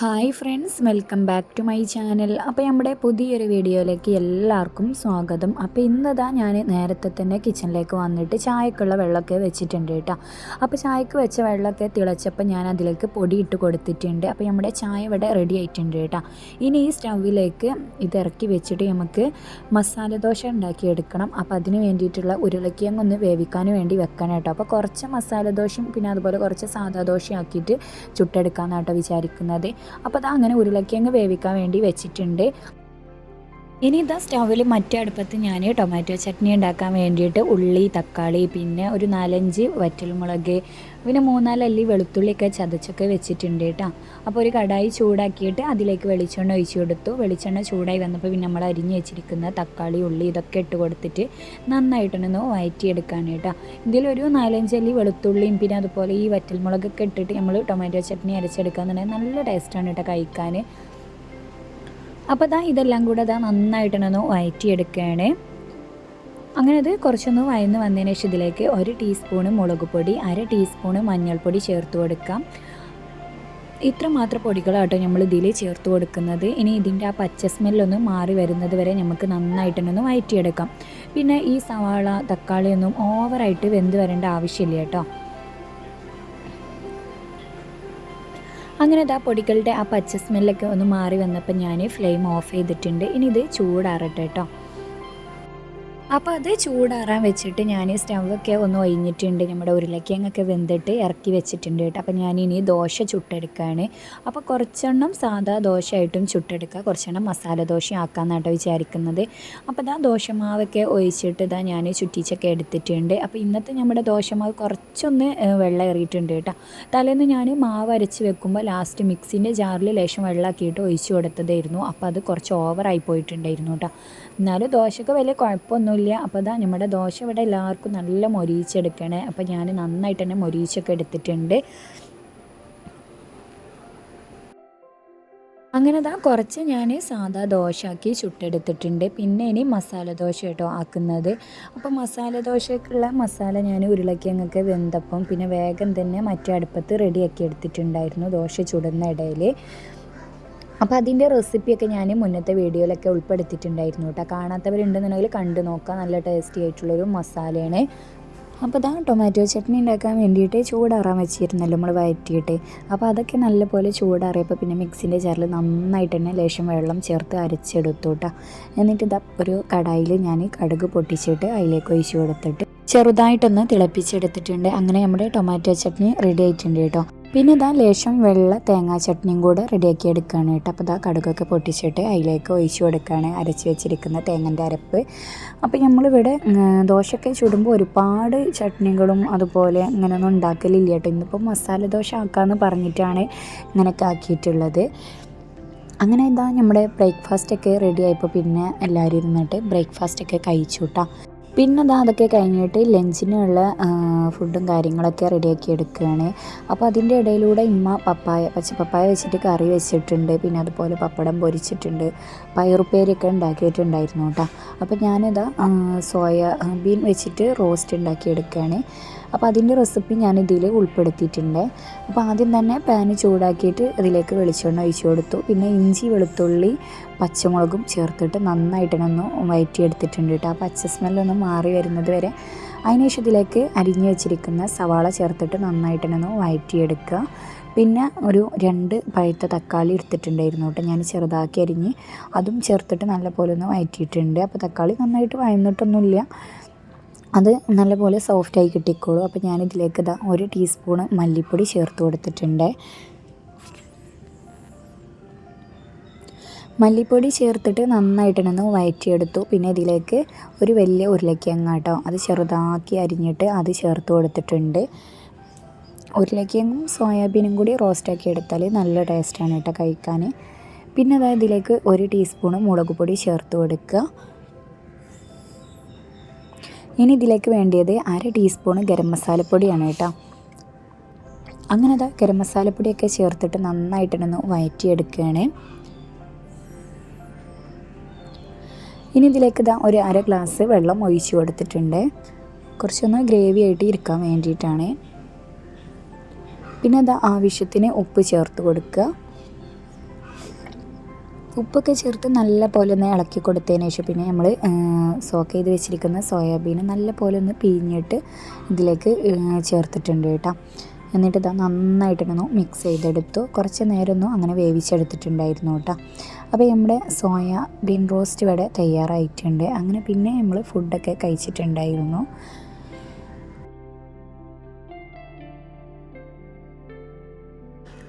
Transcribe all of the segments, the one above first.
Hi friends welcome back to my channel. അപ്പോൾ നമ്മുടെ പുതിയൊരു വീഡിയോയിലേക്ക് എല്ലാവർക്കും സ്വാഗതം. അപ്പോൾ ഇന്നതാ ഞാൻ നേരത്തെ തന്നെ കിച്ചണിലേക്ക് വന്നിട്ട് ചായക്കുള്ള വെള്ളമൊക്കെ വെച്ചിട്ടുണ്ട് കേട്ടോ. അപ്പോൾ ചായക്ക് വെച്ച വെള്ളമൊക്കെ തിളച്ചപ്പോൾ ഞാൻ അതിലേക്ക് പൊടി ഇട്ട് കൊടുത്തിട്ടുണ്ട്. അപ്പോൾ നമ്മുടെ ചായ ഇവിടെ റെഡി ആയിട്ടുണ്ട് കേട്ടോ. ഇനി ഈ സ്റ്റൗവിലേക്ക് ഇത് ഇറക്കി വെച്ചിട്ട് നമുക്ക് മസാല ദോശ ഉണ്ടാക്കിയെടുക്കണം. അപ്പോൾ അതിന് വേണ്ടിയിട്ടുള്ള ഉരുളക്കിയങ്ങ് ഒന്ന് വേവിക്കാൻ വേണ്ടി വെക്കണം കേട്ടോ. അപ്പോൾ കുറച്ച് മസാല ദോശയും പിന്നെ അതുപോലെ കുറച്ച് സാധാ ദോശയും ആക്കിയിട്ട് ചുട്ടെടുക്കാമെന്നാട്ടോ വിചാരിക്കുന്നത്. അപ്പോൾ അത് അങ്ങനെ ഉരുളക്കിഴങ്ങ് വേവിക്കാൻ വേണ്ടി വെച്ചിട്ടുണ്ട്. ഇനി ഇതാ സ്റ്റൗവിൽ മറ്റേ അടുപ്പത്ത് ഞാൻ ടൊമാറ്റോ ചട്നി ഉണ്ടാക്കാൻ വേണ്ടിയിട്ട് ഉള്ളി തക്കാളി പിന്നെ ഒരു നാലഞ്ച് വറ്റൽമുളക് പിന്നെ മൂന്നാലല്ലി വെളുത്തുള്ളിയൊക്കെ ചതച്ചൊക്കെ വെച്ചിട്ടുണ്ട് കേട്ടോ. അപ്പോൾ ഒരു കടായി ചൂടാക്കിയിട്ട് അതിലേക്ക് വെളിച്ചെണ്ണ ഒഴിച്ചു കൊടുത്തു. വെളിച്ചെണ്ണ ചൂടായി വന്നപ്പോൾ പിന്നെ നമ്മൾ അരിഞ്ഞ് വെച്ചിരിക്കുന്ന തക്കാളി ഉള്ളി ഇതൊക്കെ ഇട്ട് കൊടുത്തിട്ട് നന്നായിട്ടൊന്ന് വയറ്റിയെടുക്കാൻ കേട്ടോ. ഇതിലൊരു നാലഞ്ചല്ലി വെളുത്തുള്ളിയും പിന്നെ അതുപോലെ ഈ വറ്റൽമുളകൊക്കെ ഇട്ടിട്ട് നമ്മൾ ടൊമാറ്റോ ചട്നി അരച്ചെടുക്കാന്നുണ്ടെങ്കിൽ നല്ല ടേസ്റ്റാണ് കേട്ടോ കഴിക്കാൻ. അപ്പോൾ ദാ ഇതെല്ലാം കൂടെ ദാ നന്നായിട്ടൊന്ന് വയറ്റിയെടുക്കുകയാണ്. അങ്ങനെ അത് കുറച്ചൊന്ന് വയന്ന് വന്നതിന് ശേഷം ഇതിലേക്ക് ഒരു ടീസ്പൂണ് മുളക് പൊടി അര ടീസ്പൂണ് മഞ്ഞൾപ്പൊടി ചേർത്ത് കൊടുക്കാം. ഇത്ര മാത്രം പൊടികളാട്ടോ നമ്മൾ ഇതിൽ ചേർത്ത് കൊടുക്കുന്നത്. ഇനി ഇതിന്റെ ആ പച്ച സ്മെല്ലൊന്ന് മാറി വരുന്നത് വരെ നമുക്ക് നന്നായിട്ടൊന്ന് വയറ്റിയെടുക്കാം. പിന്നെ ഈ സവാള തക്കാളിയൊന്നും ഓവറായിട്ട് വെന്ത് വരേണ്ട ആവശ്യമില്ല കേട്ടോ. അങ്ങനെ ഇതാ പൊടികളുടെ ആ പച്ച സ്മെല്ലൊക്കെ ഒന്ന് മാറി വന്നപ്പോൾ ഞാൻ ഫ്ലെയിം ഓഫ് ചെയ്തിട്ടുണ്ട്. ഇനി ഇത് ചൂടാറട്ടെ കേട്ടോ അപ്പോൾ അത് ചൂടാറാൻ വെച്ചിട്ട് ഞാൻ സ്റ്റൗവൊക്കെ ഒന്ന് ഒഴിഞ്ഞിട്ടുണ്ട്. നമ്മുടെ ഉരുളക്കിഴങ്ങൊക്കെ വെന്തിട്ട് ഇറക്കി വെച്ചിട്ടുണ്ട് കേട്ടോ. അപ്പോൾ ഞാനിനി ദോശ ചുട്ടെടുക്കുകയാണ് അപ്പോൾ കുറച്ചെണ്ണം സാധാ ദോശയായിട്ടും ചുട്ടെടുക്കുക. കുറച്ചെണ്ണം മസാല ദോശ ആക്കാമെന്നാട്ടോ വിചാരിക്കുന്നത്. അപ്പോൾ ഇതാ ദോശമാവൊക്കെ ഒഴിച്ചിട്ട് ഇതാ ഞാൻ ചുറ്റിച്ചൊക്കെ എടുത്തിട്ടുണ്ട്. അപ്പോൾ ഇന്നത്തെ നമ്മുടെ ദോശമാവ് കുറച്ചൊന്ന് വെള്ളം ഏറിയിട്ടുണ്ട് കേട്ടോ. തലേന്ന് ഞാൻ മാവ് അരച്ച് വെക്കുമ്പോൾ ലാസ്റ്റ് മിക്സിന്റെ ജാറിൽ ലേശം വെള്ളമാക്കിയിട്ട് ഒഴിച്ചു കൊടുത്തതായിരുന്നു. അപ്പോൾ അത് കുറച്ച് ഓവറായി പോയിട്ടുണ്ടായിരുന്നു കേട്ടോ. എന്നാലും ദോശക്ക് വലിയ കുഴപ്പമൊന്നുമില്ല. അപ്പോൾ അതാ നമ്മുടെ ദോശ ഇവിടെ എല്ലാവർക്കും നല്ല മൊരിയിച്ചെടുക്കണേ. അപ്പോൾ ഞാൻ നന്നായിട്ട് തന്നെ മൊരിയിച്ചൊക്കെ എടുത്തിട്ടുണ്ട്. അങ്ങനെ ദാ കുറച്ച് ഞാൻ സാധാ ദോശയാക്കി ചുട്ടെടുത്തിട്ടുണ്ട്. പിന്നെ ഇനി മസാല ദോശ കേട്ടോ ആക്കുന്നത്. അപ്പോൾ മസാല ദോശക്കുള്ള മസാല ഞാൻ ഉരുളക്കിഴങ്ങൊക്കെ വെന്തപ്പം പിന്നെ വേഗം തന്നെ മറ്റേ അടുപ്പത്ത് റെഡിയാക്കി എടുത്തിട്ടുണ്ടായിരുന്നു ദോശ ചുടുന്ന ഇടയിൽ അപ്പോൾ അതിന്റെ റെസിപ്പിയൊക്കെ ഞാൻ മുന്നത്തെ വീഡിയോയിലൊക്കെ ഉൾപ്പെടുത്തിയിട്ടുണ്ടായിരുന്നു കേട്ടോ. കാണാത്തവരുണ്ടെന്നുണ്ടെങ്കിൽ കണ്ടു നോക്കാം. നല്ല ടേസ്റ്റി ആയിട്ടുള്ളൊരു മസാലയാണ്. അപ്പോൾ ഇതാ ടൊമാറ്റോ ചട്നി ഉണ്ടാക്കാൻ വേണ്ടിയിട്ട് ചൂടാറാൻ വെച്ചിരുന്നല്ലോ നമ്മൾ വയറ്റിയിട്ട്. അപ്പോൾ അതൊക്കെ നല്ലപോലെ ചൂടാറിയപ്പോൾ പിന്നെ മിക്സിന്റെ ജാറിൽ നന്നായിട്ട് തന്നെ ലേശം വെള്ളം ചേർത്ത് അരച്ചെടുത്തു കേട്ടോ. എന്നിട്ട് ഇതാ ഒരു കടായിൽ ഞാൻ കടുക് പൊട്ടിച്ചിട്ട് അതിലേക്ക് ഒഴിച്ചു കൊടുത്തിട്ട് ചെറുതായിട്ടൊന്ന് തിളപ്പിച്ചെടുത്തിട്ടുണ്ട്. അങ്ങനെ നമ്മുടെ ടൊമാറ്റോ ചട്നി റെഡി ആയിട്ടുണ്ട് കേട്ടോ. പിന്നെ ഇതാ ലേശം വെള്ള തേങ്ങാ ചട്നിയും കൂടെ റെഡിയാക്കി എടുക്കുകയാണ് കേട്ടോ. അപ്പോൾ ഇതാ കടുകൊക്കെ പൊട്ടിച്ചിട്ട് അതിലേക്ക് ഒഴിച്ചു കൊടുക്കുകയാണ് അരച്ച് വെച്ചിരിക്കുന്ന തേങ്ങന്റെ അരപ്പ്. അപ്പോൾ നമ്മളിവിടെ ദോശയൊക്കെ ചുടുമ്പോൾ ഒരുപാട് ചട്നികളും അതുപോലെ ഇങ്ങനെയൊന്നും ഉണ്ടാക്കലില്ല കേട്ടോ. ഇന്നിപ്പോൾ മസാല ദോശ ആക്കാമെന്ന് പറഞ്ഞിട്ടാണ് ഇങ്ങനെയൊക്കെ ആക്കിയിട്ടുള്ളത്. അങ്ങനെ ഇതാ നമ്മുടെ ബ്രേക്ക്ഫാസ്റ്റൊക്കെ റെഡി ആയപ്പോൾ പിന്നെ എല്ലാവരും ഇരുന്നിട്ട് ബ്രേക്ക്ഫാസ്റ്റൊക്കെ കഴിച്ചു കേട്ടോ. പിന്നെ അതാ അതൊക്കെ കഴിഞ്ഞിട്ട് ലഞ്ചിനുള്ള ഫുഡും കാര്യങ്ങളൊക്കെ റെഡിയാക്കി എടുക്കുകയാണ്. അപ്പോൾ അതിന്റെ ഇടയിലൂടെ ഇമ്മ പപ്പായ പച്ച പപ്പായ വെച്ചിട്ട് കറി വെച്ചിട്ടുണ്ട്. പിന്നെ അതുപോലെ പപ്പടം പൊരിച്ചിട്ടുണ്ട്. പയറുപ്പേരിയൊക്കെ ഉണ്ടാക്കിയിട്ടുണ്ടായിരുന്നു കേട്ടോ. അപ്പോൾ ഞാനിതാ സോയ ബീൻ വെച്ചിട്ട് റോസ്റ്റ് ഉണ്ടാക്കി എടുക്കുകയാണ് അപ്പോൾ അതിന്റെ റെസിപ്പി ഞാൻ ഇതിൽ ഉൾപ്പെടുത്തിയിട്ടുണ്ട്. അപ്പോൾ ആദ്യം തന്നെ പാന് ചൂടാക്കിയിട്ട് അതിലേക്ക് വെളിച്ചെണ്ണ ഒഴിച്ചു കൊടുത്തു. പിന്നെ ഇഞ്ചി വെളുത്തുള്ളി പച്ചമുളകും ചേർത്തിട്ട് നന്നായിട്ടൊന്ന് വയറ്റിയെടുത്തിട്ടുണ്ട് കേട്ടോ. ആ പച്ച സ്മെല്ലൊന്ന് മാറി വരുന്നത് വരെ അതിനുശേഷം ഇതിലേക്ക് അരിഞ്ഞു വെച്ചിരിക്കുന്ന സവാള ചേർത്തിട്ട് നന്നായിട്ടൊന്ന് വയറ്റിയെടുക്കുക. പിന്നെ ഒരു രണ്ട് പഴുത്ത തക്കാളി എടുത്തിട്ടുണ്ടായിരുന്നു കേട്ടോ. ഞാൻ ചെറുതാക്കി അരിഞ്ഞ് അതും ചേർത്തിട്ട് നല്ല പോലെ ഒന്ന് വയറ്റിയിട്ടുണ്ട്. അപ്പോൾ തക്കാളി നന്നായിട്ട് വഴന്നിട്ടൊന്നുമില്ല. അത് നല്ലപോലെ സോഫ്റ്റായി കിട്ടിക്കോളും. അപ്പോൾ ഞാനിതിലേക്ക് ഇതാ ഒരു ടീസ്പൂണ് മല്ലിപ്പൊടി ചേർത്ത് കൊടുത്തിട്ടുണ്ട്. മല്ലിപ്പൊടി ചേർത്തിട്ട് നന്നായിട്ടിണന്ന് വയറ്റിയെടുത്തു. പിന്നെ ഇതിലേക്ക് ഒരു വലിയ ഉരുളക്കിഴങ്ങ് കേട്ടോ അത് ചെറുതാക്കി അരിഞ്ഞിട്ട് അത് ചേർത്ത് കൊടുത്തിട്ടുണ്ട്. ഉരുളക്കിഴങ്ങും സോയാബീനും കൂടി റോസ്റ്റാക്കി എടുത്താൽ നല്ല ടേസ്റ്റാണ് കേട്ടോ കഴിക്കാൻ പിന്നെ അതായത് ഇതിലേക്ക് ഒരു ടീസ്പൂണ് മുളക് പൊടി ചേർത്ത് കൊടുക്കുക. ഇനി ഇതിലേക്ക് വേണ്ടിയത് അര ടീസ്പൂൺ ഗരം മസാലപ്പൊടിയാണ് കേട്ടോ. അങ്ങനെ അതാ ഗരം മസാലപ്പൊടിയൊക്കെ ചേർത്തിട്ട് നന്നായിട്ടൊന്ന് വയറ്റിയെടുക്കുകയാണ്. ഇനി ഇതിലേക്ക് ഇതാ ഒരു അര ഗ്ലാസ് വെള്ളം ഒഴിച്ചു കൊടുത്തിട്ടുണ്ട്. കുറച്ചൊന്ന് ഗ്രേവി ആയിട്ട് ഇരിക്കാൻ വേണ്ടിയിട്ടാണ്. പിന്നെ അതാ ആവശ്യത്തിന് ഉപ്പ് ചേർത്ത് കൊടുക്കുക. ഉപ്പൊക്കെ ചേർത്ത് നല്ല പോലെ ഒന്ന് ഇളക്കി കൊടുത്തതിന് ശേഷം പിന്നെ നമ്മൾ സോക്ക് ചെയ്ത് വെച്ചിരിക്കുന്ന സോയാബീൻ നല്ല പോലെ ഒന്ന് പിഴിഞ്ഞിട്ട് ഇതിലേക്ക് ചേർത്തിട്ടുണ്ട് കേട്ടോ. എന്നിട്ട് ഇതാ നന്നായിട്ടൊന്ന് മിക്സ് ചെയ്തെടുത്തു. കുറച്ച് നേരമൊന്നും അങ്ങനെ വേവിച്ചെടുത്തിട്ടുണ്ടായിരുന്നു കേട്ടോ. അപ്പോൾ നമ്മുടെ സോയ ബീൻ റോസ്റ്റ് ഇവിടെ തയ്യാറായിട്ടുണ്ട്. അങ്ങനെ പിന്നെ നമ്മൾ ഫുഡൊക്കെ കഴിച്ചിട്ടുണ്ടായിരുന്നു.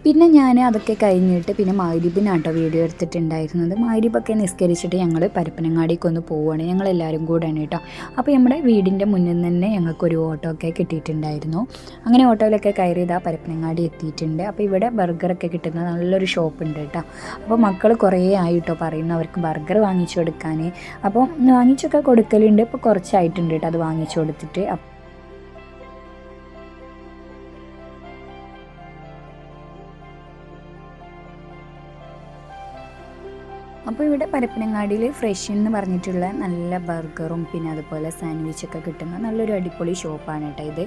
പിന്നെ ഞാൻ അതൊക്കെ കഴിഞ്ഞിട്ട് പിന്നെ മാരിബിനാട്ടോ വീഡിയോ എടുത്തിട്ടുണ്ടായിരുന്നത്. മാരിബൊക്കെ നിസ്കരിച്ചിട്ട് ഞങ്ങൾ പരപ്പനങ്ങാടിക്ക് ഒന്ന് പോവുകയാണ് ഞങ്ങൾ എല്ലാവരും കൂടെയാണ് കേട്ടോ. അപ്പോൾ നമ്മുടെ വീടിന്റെ മുന്നിൽ തന്നെ ഞങ്ങൾക്കൊരു ഓട്ടോ ഒക്കെ കിട്ടിയിട്ടുണ്ടായിരുന്നു. അങ്ങനെ ഓട്ടോയിലൊക്കെ കയറി ഇതാ പരപ്പനങ്ങാടി എത്തിയിട്ടുണ്ട്. അപ്പോൾ ഇവിടെ ബർഗറൊക്കെ കിട്ടുന്ന നല്ലൊരു ഷോപ്പ് ഉണ്ട് കേട്ടോ. അപ്പോൾ മക്കൾ കുറേ ആയിട്ടോ പറയുന്നു അവർക്ക് ബർഗർ വാങ്ങിച്ചു കൊടുക്കാൻ അപ്പോൾ വാങ്ങിച്ചൊക്കെ കൊടുക്കലുണ്ട്. ഇപ്പോൾ കുറച്ചായിട്ടുണ്ട് കേട്ടോ അത് വാങ്ങിച്ചു കൊടുത്തിട്ട്. അപ്പോൾ ഇവിടെ പരപ്പനങ്ങാടിയിൽ ഫ്രഷ് എന്ന് പറഞ്ഞിട്ടുള്ള നല്ല ബർഗറും പിന്നെ അതുപോലെ സാൻഡ്വിച്ചൊക്കെ കിട്ടുന്ന നല്ലൊരു അടിപൊളി ഷോപ്പാണ് കേട്ടോ ഇത്.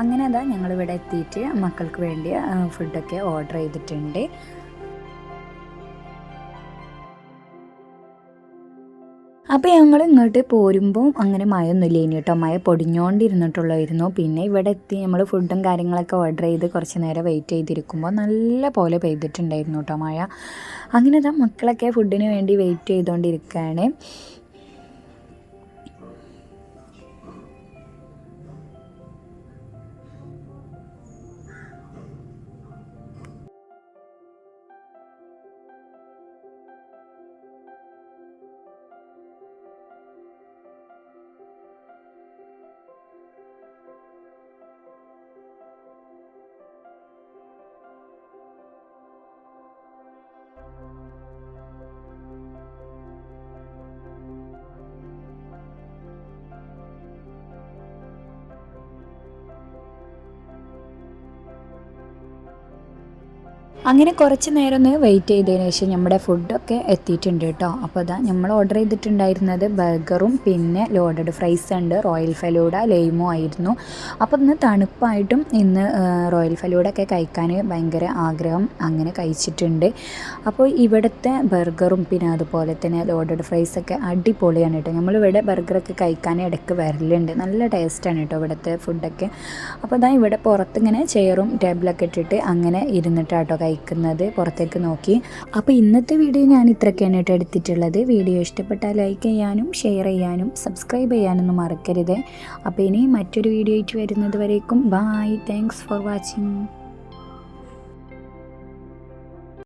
അങ്ങനെ അതാ ഞങ്ങളിവിടെ എത്തിയിട്ട് മക്കൾക്ക് വേണ്ടി ഫുഡൊക്കെ ഓർഡർ ചെയ്തിട്ടുണ്ട്. അപ്പോൾ ഞങ്ങൾ ഇങ്ങോട്ട് പോരുമ്പോൾ അങ്ങനെ മഴയൊന്നുമില്ല ഇനി കേട്ടോ മഴ പൊടിഞ്ഞോണ്ടിരുന്നിട്ടുള്ളായിരുന്നു. പിന്നെ ഇവിടെ എത്തി നമ്മൾ ഫുഡും കാര്യങ്ങളൊക്കെ ഓർഡർ ചെയ്ത് കുറച്ച് നേരം വെയിറ്റ് ചെയ്തിരിക്കുമ്പോൾ നല്ല പോലെ പെയ്തിട്ടുണ്ടായിരുന്നു കേട്ടോ മഴ. അങ്ങനെ മക്കളൊക്കെ ഫുഡിന് വേണ്ടി വെയിറ്റ് ചെയ്തുകൊണ്ടിരിക്കുകയാണ് അങ്ങനെ കുറച്ച് നേരം ഒന്ന് വെയിറ്റ് ചെയ്തതിന് ശേഷം നമ്മുടെ ഫുഡൊക്കെ എത്തിയിട്ടുണ്ട് കേട്ടോ. അപ്പോൾ അതാ നമ്മൾ ഓർഡർ ചെയ്തിട്ടുണ്ടായിരുന്നത് ബർഗറും പിന്നെ ലോഡഡ് ഫ്രൈസ് ഉണ്ട്. റോയൽ ഫലൂഡ ലെയ്മോ ആയിരുന്നു. അപ്പോൾ ഇന്ന് തണുപ്പായിട്ടും ഇന്ന് റോയൽ ഫലൂഡ ഒക്കെ കഴിക്കാൻ ഭയങ്കര ആഗ്രഹം അങ്ങനെ കഴിച്ചിട്ടുണ്ട്. അപ്പോൾ ഇവിടുത്തെ ബർഗറും പിന്നെ അതുപോലെ തന്നെ ലോഡഡ് ഫ്രൈസ് ഒക്കെ അടിപൊളിയാണ് കേട്ടോ. നമ്മളിവിടെ ബർഗറൊക്കെ കഴിക്കാൻ ഇടയ്ക്ക് വരലുണ്ട്. നല്ല ടേസ്റ്റാണ് കേട്ടോ ഇവിടുത്തെ ഫുഡൊക്കെ അപ്പോൾ അതാ ഇവിടെ പുറത്തിങ്ങനെ ചെയറും ടേബിളൊക്കെ ഇട്ടിട്ട് അങ്ങനെ ഇരുന്നിട്ടാട്ടോ കഴിക്കുന്നത് പുറത്തേക്ക് നോക്കി. അപ്പോൾ ഇന്നത്തെ വീഡിയോ ഞാൻ ഇത്രയ്ക്കാണ് കേട്ടോ എടുത്തിട്ടുള്ളത്. വീഡിയോ ഇഷ്ടപ്പെട്ടാൽ ലൈക്ക് ചെയ്യാനും ഷെയർ ചെയ്യാനും സബ്സ്ക്രൈബ് ചെയ്യാനൊന്നും മറക്കരുത്. അപ്പോൾ ഇനി മറ്റൊരു വീഡിയോ ആയിട്ട് വരുന്നത് വരേക്കും. Bye thanks for watching.